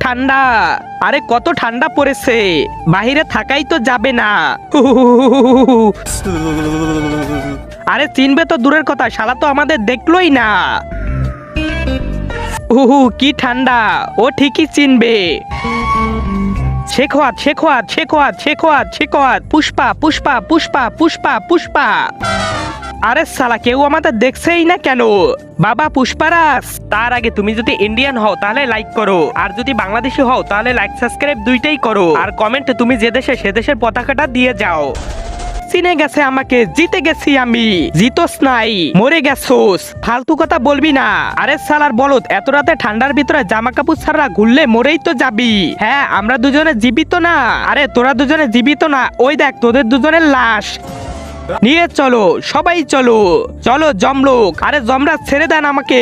ঠান্ডা। আরে, কত ঠান্ডা পড়েছে। বাহিরে থাকাই তো যাবে না। আরে, চিনবে তো দূরের কথা, শালা তো আমাদের দেখলোই না। উহু কি ঠান্ডা। ও ঠিকই চিনবে। শেখোয়াত শেখোয়াত শেখোয়াত শেখোয়াত শেখোয়াত। পুষ্পা পুষ্পা পুষ্পা পুষ্পা পুষ্পা। আরে সালা কেউ আমাদের দেখছেই না কেন? বাবা পুষ্পারাস তার আগে তুমি যদি ইন্ডিয়ান হও, তাহলে লাইক করো। আর যদি বাংলাদেশি হও, তাহলে লাইক সাবস্ক্রাইব দুইটাই করো। আর কমেন্টে তুমি যে দেশে, সে দেশের পতাকাটা দিয়ে যাও। চিনে গেছে আমাকে, জিতে গেছি আমি। জিতোস নাই, মরে গেছোস। ফালতু কথা বলবি না। আরে সালার বলত এত রাতে ঠান্ডার ভিতরে জামা কাপড় ছাড়া ঘুরলে মরেই তো যাবি। হ্যাঁ আমরা দুজনে জীবিত না। আরে, তোরা দুজনে জীবিত না। ওই দেখ, তোদের দুজনের লাশ। নিয়ে চলো সবাই চলো। চলো জমলো আরে জমরা ছেড়ে দেন আমাকে।